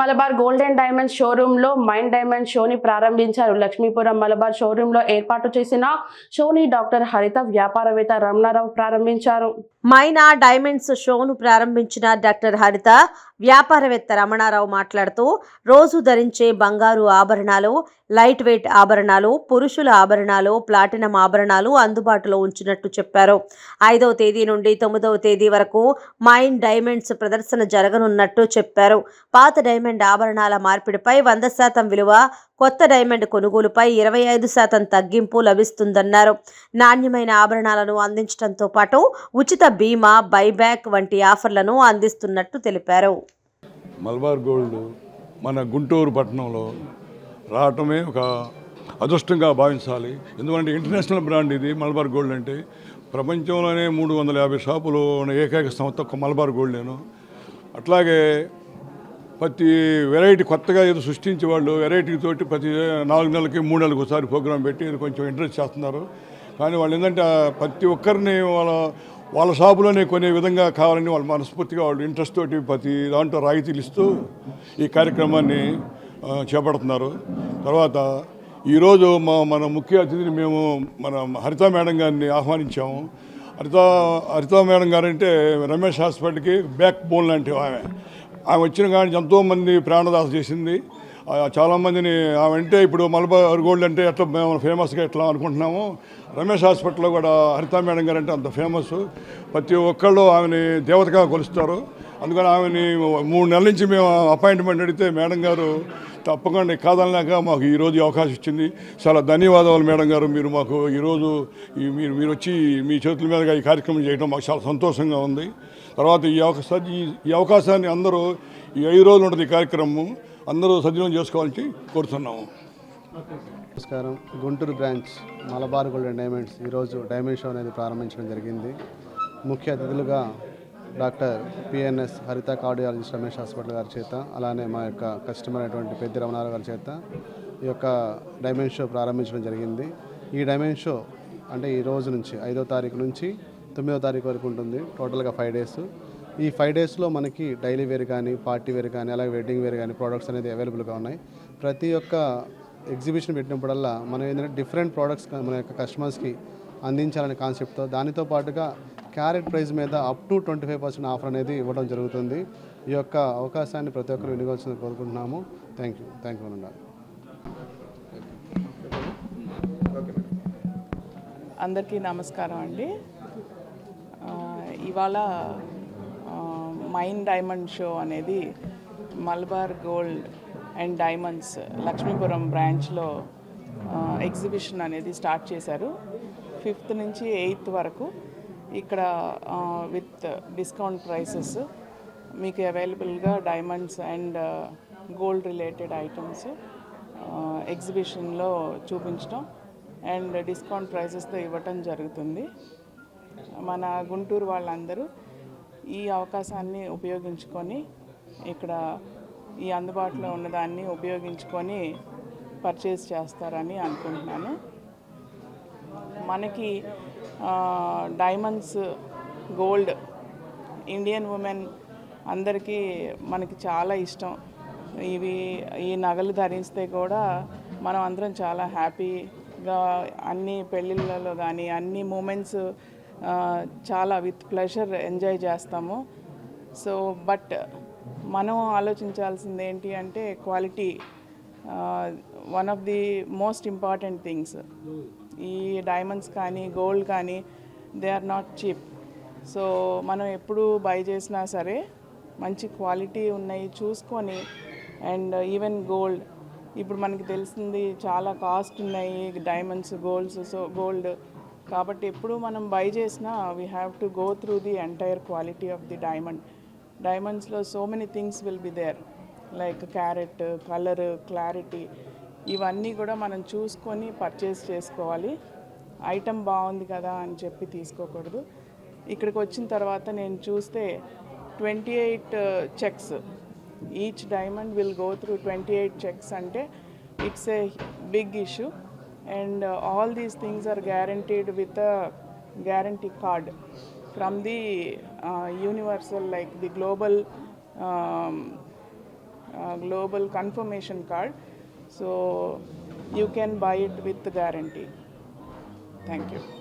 Malabar gold and diamond షోరూమ్లో mine diamond షోని ప్రారంభించారు. లక్ష్మీపురం మలబార్ షోరూమ్లో ఏర్పాటు చేసిన షోని డాక్టర్ హరిత వ్యాపారవేత్త రమణారావు ప్రారంభించారు. మైనా డైమండ్స్ షోను ప్రారంభించిన డాక్టర్ హరిత వ్యాపారవేత్త రమణారావు మాట్లాడుతూ రోజు ధరించే బంగారు ఆభరణాలు లైట్ వెయిట్ ఆభరణాలు పురుషుల ఆభరణాలు ప్లాటినం ఆభరణాలు అందుబాటులో ఉంచినట్టు చెప్పారు. ఐదవ తేదీ నుండి తొమ్మిదవ తేదీ వరకు మైన్ డైమండ్స్ ప్రదర్శన జరగనున్నట్టు చెప్పారు. పాత డైమండ్ ఆభరణాల మార్పిడిపై వంద శాతం విలువ కొత్త డైమండ్ కొనుగోలుపై ఇరవై ఐదు శాతం తగ్గింపు లభిస్తుందన్నారు. నాణ్యమైన ఆభరణాలను అందించడంతో పాటు ఉచిత బీమా బైబ్యాక్ వంటి ఆఫర్లను అందిస్తున్నట్టు తెలిపారు. మలబార్ గోల్డ్ మన గుంటూరు పట్టణంలో రావటమే ఒక అదృష్టంగా భావించాలి. ఎందుకంటే ఇంటర్నేషనల్ బ్రాండ్ ఇది మలబార్ గోల్డ్ అంటే. ప్రపంచంలోనే మూడు వందల యాభై షాపులు ఉన్న ఏకైక సంస్థ మలబార్ గోల్డ్ నేను. అట్లాగే ప్రతి వెరైటీ కొత్తగా ఏదో సృష్టించే వాళ్ళు వెరైటీ తోటి ప్రతి నాలుగు నెలలకి మూడు నెలలకు ఒకసారి ప్రోగ్రాం పెట్టి కొంచెం ఇంట్రెస్ట్ చేస్తున్నారు. కానీ వాళ్ళు ఏంటంటే ప్రతి ఒక్కరిని వాళ్ళ వాళ్ళ షాపులోనే కొనే విధంగా కావాలని వాళ్ళు మనస్ఫూర్తిగా వాళ్ళు ఇంట్రెస్ట్ తోటి ప్రతి దాంట్లో రాయితీలు ఇస్తూ ఈ కార్యక్రమాన్ని చేపడుతున్నారు. తర్వాత ఈరోజు మా మన ముఖ్య అతిథిని మేము మన హరిత మేడం గారిని ఆహ్వానించాము. హరిత హరిత మేడం గారంటే రమేష్ హాస్పిటల్కి బ్యాక్ బోన్ లాంటి ఆమె. ఆమె వచ్చిన కానీ ఎంతోమంది ప్రాణదాస చేసింది. చాలామందిని ఆమె అంటే ఇప్పుడు మలబార్ గోల్డ్ అంటే ఎట్లా మేము ఫేమస్గా ఎట్లా అనుకుంటున్నాము రమేష్ హాస్పిటల్లో కూడా హరిత మేడం గారు అంటే అంత ఫేమస్ ప్రతి ఒక్కళ్ళు ఆమెని దేవతగా కొలుస్తారు. అందుకని ఆమెని మూడు నెలల నుంచి మేము అపాయింట్మెంట్ అడిగితే మేడం గారు తప్పకుండా కాదనలేక మాకు ఈరోజు అవకాశం ఇచ్చింది. చాలా ధన్యవాదాలు మేడం గారు. మీరు మాకు ఈరోజు ఈ మీరు మీరు వచ్చి మీ చేతుల మీదుగా ఈ కార్యక్రమం చేయడం మాకు చాలా సంతోషంగా ఉంది. తర్వాత ఈ అవకాశాన్ని ఈ- ఈ అవకాశాన్ని అందరూ ఈ ఐదు రోజులు ఉంటుంది ఈ కార్యక్రమం అందరూ సద్వినియోగం చేసుకోవాలని కోరుతున్నాము. నమస్కారం. Guntur branch Malabar gold and diamonds ఈరోజు డైమండ్ షో అనేది ప్రారంభించడం జరిగింది. ముఖ్య అతిథులుగా doctor PNS Haritha cardiologist Ramesh hospital గారి చేత అలానే మా యొక్క కస్టమర్ అయినటువంటి పెద్ద రమణారావు గారి చేత ఈ యొక్క డైమండ్ షో ప్రారంభించడం జరిగింది. ఈ డైమండ్ షో అంటే ఈ రోజు నుంచి ఐదో తారీఖు నుంచి తొమ్మిదో తారీఖు వరకు ఉంటుంది టోటల్గా ఫైవ్ డేస్. ఈ ఫైవ్ డేస్లో మనకి డైలీ వేర్ కానీ పార్టీ వేర్ కానీ అలాగే వెడ్డింగ్ వేర్ కానీ ప్రోడక్ట్స్ అనేది అవైలబుల్గా ఉన్నాయి. ప్రతి ఒక్క ఎగ్జిబిషన్ పెట్టినప్పుడల్లా మనం ఏంటంటే డిఫరెంట్ ప్రోడక్ట్స్ మన యొక్క కస్టమర్స్కి అందించాలనే కాన్సెప్ట్తో దానితో పాటుగా క్యారెట్ ప్రైస్ మీద up to twenty five percent offer అనేది ఇవ్వడం జరుగుతుంది. ఈ యొక్క అవకాశాన్ని ప్రతి ఒక్కరు వినియోగించాలని కోరుకుంటున్నాము. థ్యాంక్ యూ థ్యాంక్ యూ అందరికీ నమస్కారం అండి. ఇవాళ మైన్ డైమండ్ షో అనేది Malabar gold and diamonds Lakshmipuram బ్రాంచ్లో ఎగ్జిబిషన్ అనేది స్టార్ట్ చేశారు. ఫిఫ్త్ నుంచి ఎయిత్ వరకు ఇక్కడ విత్ డిస్కౌంట్ ప్రైసెస్ మీకు అవైలబుల్గా diamonds and gold related items ఎగ్జిబిషన్లో చూపించడం అండ్ డిస్కౌంట్ ప్రైసెస్తో ఇవ్వటం జరుగుతుంది. మన గుంటూరు వాళ్ళందరూ ఈ అవకాశాన్ని ఉపయోగించుకొని ఇక్కడ ఈ అందుబాటులో ఉన్నదాన్ని ఉపయోగించుకొని పర్చేస్ చేస్తారని అనుకుంటున్నాను. మనకి డైమండ్స్ గోల్డ్ ఇండియన్ ఉమెన్ అందరికీ మనకి చాలా ఇష్టం. ఇవి ఈ నగలు ధరిస్తే కూడా మనం అందరం చాలా హ్యాపీగా అన్ని పెళ్ళిళ్ళలో కానీ అన్ని మూమెంట్స్ చాలా విత్ ప్లెషర్ ఎంజాయ్ చేస్తాము. సో బట్ మనం ఆలోచించాల్సింది ఏంటి అంటే quality one of the most important things ఈ డైమండ్స్ కానీ గోల్డ్ కానీ they are not cheap so మనం ఎప్పుడు బై చేసినా సరే మంచి క్వాలిటీ ఉన్నాయి చూసుకొని అండ్ ఈవెన్ గోల్డ్ ఇప్పుడు మనకి తెలిసింది చాలా కాస్ట్ ఉన్నాయి డైమండ్స్ గోల్డ్స్ సో గోల్డ్ కాబట్టి ఎప్పుడు మనం బై చేసినా we have to go through the entire quality of the diamond డైమండ్స్లో so many things will be there like carat colour clarity ఇవన్నీ కూడా మనం చూసుకొని పర్చేస్ చేసుకోవాలి. ఐటమ్ బాగుంది కదా అని చెప్పి తీసుకోకూడదు. ఇక్కడికి వచ్చిన తర్వాత నేను చూస్తే twenty eight checks each diamond will go through twenty eight checks అంటే it's a big issue and all these things are guaranteed with a guarantee card from the universal like the global global confirmation card So you can buy it with the guarantee. Thank you.